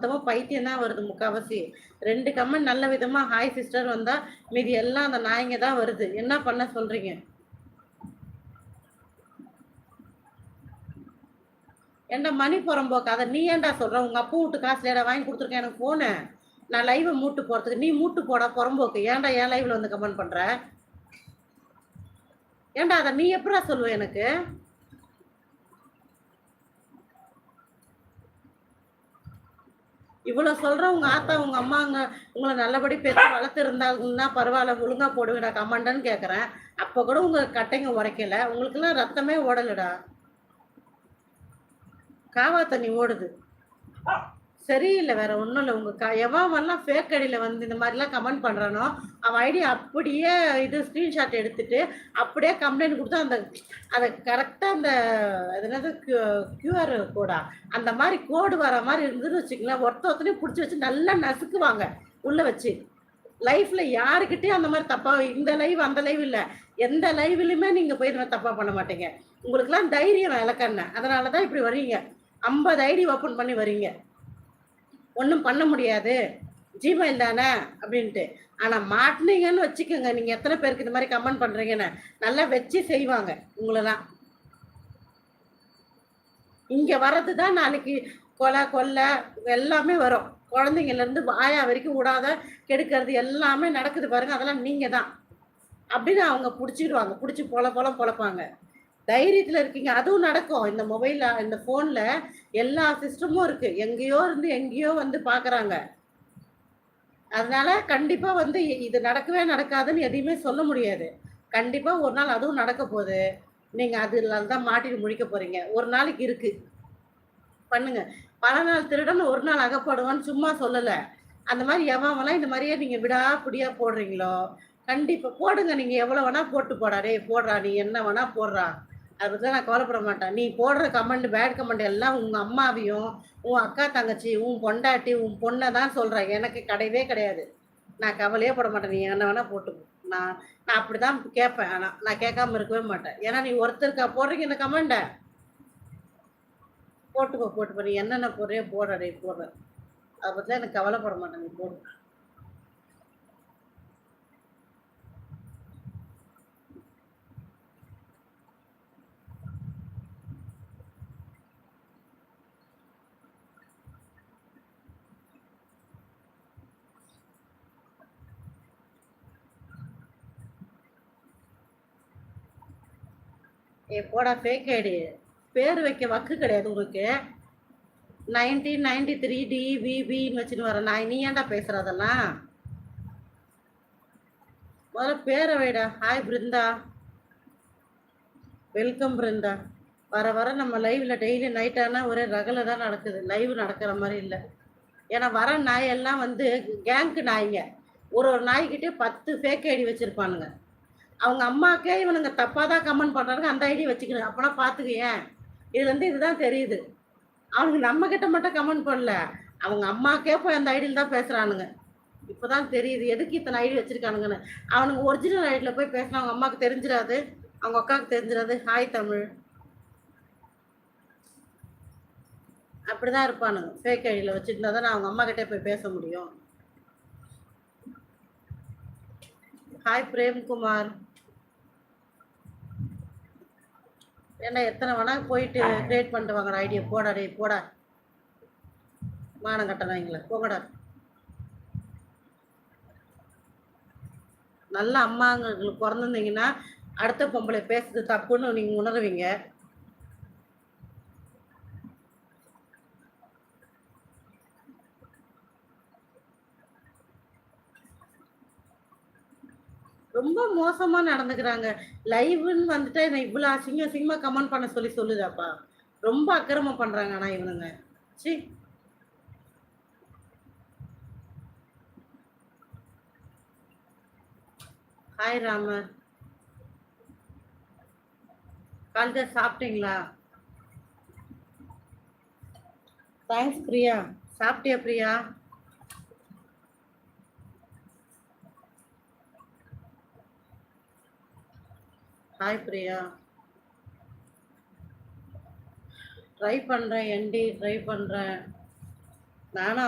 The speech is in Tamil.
மொத்தமாக பைத்தியம் தான் வருது முக்கால்வாசி ரெண்டு கமெண்ட் நல்ல விதமாக ஹாய் சிஸ்டர் வந்தால் மீதி எல்லாம் அந்த நாய்ங்க தான் வருது. என்ன பண்ண சொல்கிறீங்க ஏன்டா மணி புறம்போக்கு அதை நீ ஏன்டா சொல்கிற உங்கள் அப்பா வீட்டு காசுல ஏடா வாங்கி கொடுத்துருக்கேன் எனக்கு ஃபோனு நான் லைவை மூட்டு போகிறதுக்கு நீ மூட்டு போடா புறம்போக்கு ஏன்டா என் லைவில் வந்து கமெண்ட் பண்ணுற ஏண்டா அதை நீ எப்படா சொல்லுவ எனக்கு? இவ்வளவு சொல்ற உங்க ஆத்தா உங்க அம்மாங்க உங்களை நல்லபடி பேசி வளர்த்துருந்தாங்கன்னா பரவாயில்ல ஒழுங்கா போடுங்கடா கமாண்டன்னு கேக்குறேன். அப்ப கூட உங்க கட்டைங்க உரைக்கல. உங்களுக்கெல்லாம் ரத்தமே ஓடலடா. காவா தண்ணி ஓடுது. சரியில்லை வேற ஒன்றும் இல்லை. உங்க க எவன்லாம் ஃபேக் ஐடியில் வந்து இந்த மாதிரிலாம் கமெண்ட் பண்ணுறானோ அவன் ஐடி அப்படியே இது ஸ்க்ரீன்ஷாட் எடுத்துட்டு அப்படியே கம்ப்ளைண்ட் கொடுத்து அந்த அதை கரெக்டாக அந்த அது என்னது கியூஆர் கோடா அந்த மாதிரி கோடு வர மாதிரி இருந்ததுன்னு வச்சுங்களேன் ஒருத்த ஒருத்தனையும் பிடிச்சி வச்சு நல்லா நசுக்குவாங்க உள்ளே வச்சு. லைஃப்பில் யாருக்கிட்டேயும் அந்த மாதிரி தப்பாக இந்த லைவ் அந்த லைவ் இல்லை. எந்த லைவ்லையுமே நீங்கள் போய் இந்த மாதிரி தப்பாக பண்ண மாட்டீங்க. உங்களுக்குலாம் தைரியம் இலக்கண்ண அதனால தான் இப்படி வரீங்க ஐம்பது ஐடி ஓப்பன் பண்ணி வரீங்க ஒன்றும் பண்ண முடியாது. ஜிமெயில் தானே? அப்படின்ட்டு. ஆனால் மாட்டினீங்கன்னு வச்சுக்கோங்க. நீங்கள் எத்தனை பேருக்கு இந்த மாதிரி கமெண்ட் பண்ணுறீங்கன்னு நல்லா வச்சு செய்வாங்க. உங்களெல்லாம். இங்கே வர்றது தான் நாளைக்கு கொலை கொல்லை எல்லாமே வரும். குழந்தைங்கலேருந்து வாயா வரைக்கும் விடாத கெடுக்கிறது எல்லாமே நடக்குது பாருங்க. அதெல்லாம் நீங்கள் தான் அப்படின்னு அவங்க பிடிச்சிடுவாங்க பிடிச்சி பொல பொல பொழப்பாங்க. தைரியத்தில் இருக்கீங்க. அதுவும் நடக்கும். இந்த மொபைலில் இந்த ஃபோனில் எல்லா சிஸ்டமும் இருக்குது எங்கேயோ இருந்து எங்கேயோ வந்து பார்க்குறாங்க அதனால கண்டிப்பாக வந்து இது நடக்கவே நடக்காதுன்னு எதையுமே சொல்ல முடியாது. கண்டிப்பாக ஒரு நாள் அதுவும் நடக்க போகுது. நீங்கள் அதில் தான் மாட்டிட்டு முடிக்க போகிறீங்க ஒரு நாளைக்கு இருக்குது பண்ணுங்க. பல நாள் திருடன் ஒரு நாள் அகப்படுவான்னு சும்மா சொல்லலை. அந்த மாதிரி எவன்லாம் இந்த மாதிரியே நீங்கள் புடியா போடுறீங்களோ கண்டிப்பாக போடுங்க. நீங்கள் எவ்வளோ வேணால் போட்டு போடா. போடுறா. நீ என்ன வேணால் போடுறா. அதை பற்றி நான் கவலைப்பட மாட்டேன். நீ போடுற கமெண்ட் பேட் கமெண்ட் எல்லாம் உங்கள் அம்மாவையும் உன் அக்கா தங்கச்சி உன் பொண்டாட்டி உன் பொண்ணை தான் சொல்கிறேன் எனக்கு கிடையவே கிடையாது. நான் கவலையே போட மாட்டேன். நீ என்ன வேணால் போட்டு நான் நான் அப்படி தான் கேட்பேன். ஆனால் நான் கேட்காம இருக்கவே மாட்டேன். ஏன்னா நீ ஒருத்தருக்கா போடுறீங்க இந்த கமெண்டை போட்டுக்கோ போட்டுப்போ நீ என்னென்ன போடுறியோ போடுறே போடுற அதை பற்றிலாம் எனக்கு கவலைப்பட மாட்டேன். நீ போடுறேன் ஏ போடா ஃபேக் ஐடி பேர் வைக்க வக்கு கிடையாது உங்களுக்கு. நைன்டீன் நைன்டி த்ரீ டி விபின்னு வச்சுன்னு வரேன் நான் நீ ஏன்டா பேசுகிற அதெல்லாம்? முதல்ல பேரை வைடா. ஹாய் பிருந்தா. வெல்கம் பிருந்தா. வர வர நம்ம லைவ்ல டெய்லி நைட் ஆனால் ஒரே ரகலை தான் நடக்குது. லைவ் நடக்கிற மாதிரி இல்லை. ஏன்னா வர நாய் எல்லாம் வந்து கேங்க்கு நாய்ங்க. ஒரு ஒரு நாய்கிட்டே பத்து ஃபேக் ஐடி வச்சுருப்பானுங்க. அவங்க அம்மாக்கே இவனுங்க தப்பாக தான் கமெண்ட் பண்ணுறாங்க அந்த ஐடியை வச்சுக்கணும் அப்போனா பார்த்துக்கேன் இதுலேருந்து இதுதான் தெரியுது. அவனுங்க நம்ம கிட்ட மட்டும் கமெண்ட் பண்ணல. அவங்க அம்மாக்கே போய் அந்த ஐடியில் தான் பேசுகிறானுங்க இப்போ தான் தெரியுது எதுக்கு இத்தனை ஐடி வச்சுருக்கானுங்கன்னு. அவனுங்க ஒரிஜினல் ஐடியில் போய் பேசினா அவங்க அம்மாவுக்கு தெரிஞ்சிடாது அவங்க அக்காவுக்கு தெரிஞ்சிடாது ஹாய் தமிழ். அப்படி தான் இருப்பானுங்க ஃபேக் ஐடியில் வச்சுருந்தா தான் அவங்க அம்மா கிட்டே போய் பேச முடியும். ஹாய் பிரேம்குமார். ஏன்னா எத்தனை வேணா போயிட்டு கிரியேட் பண்ணிட்டு வாங்கடா ஐடியா போடா டே போடா. மானம் கட்டணாங்களே போங்கடா. நல்ல அம்மாங்களுக்கு பிறந்திருந்தீங்கன்னா அடுத்த பொம்பளை பேசுறது தப்புன்னு நீங்கள் உணருவீங்க. ரொம்ப மோசமா நடந்துக்கிறாங்க. லைவ்னு வந்துட்டா என்ன இவ்வளோ அசிங்க அசிங்கமா கமெண்ட் பண்ண சொல்லி சொல்லுதாப்பா. ரொம்ப அக்கிரமம் பண்றாங்க ஆனா இவனுங்க. சி ஹாய் ராமர் காலையில் சாப்பிட்டீங்களா? தேங்க்ஸ் பிரியா. சாப்பிட்டியா பிரியா? ஹாய் பிரியா ட்ரை பண்ணுறேன் என்டி ட்ரை பண்ணுறேன் நானும்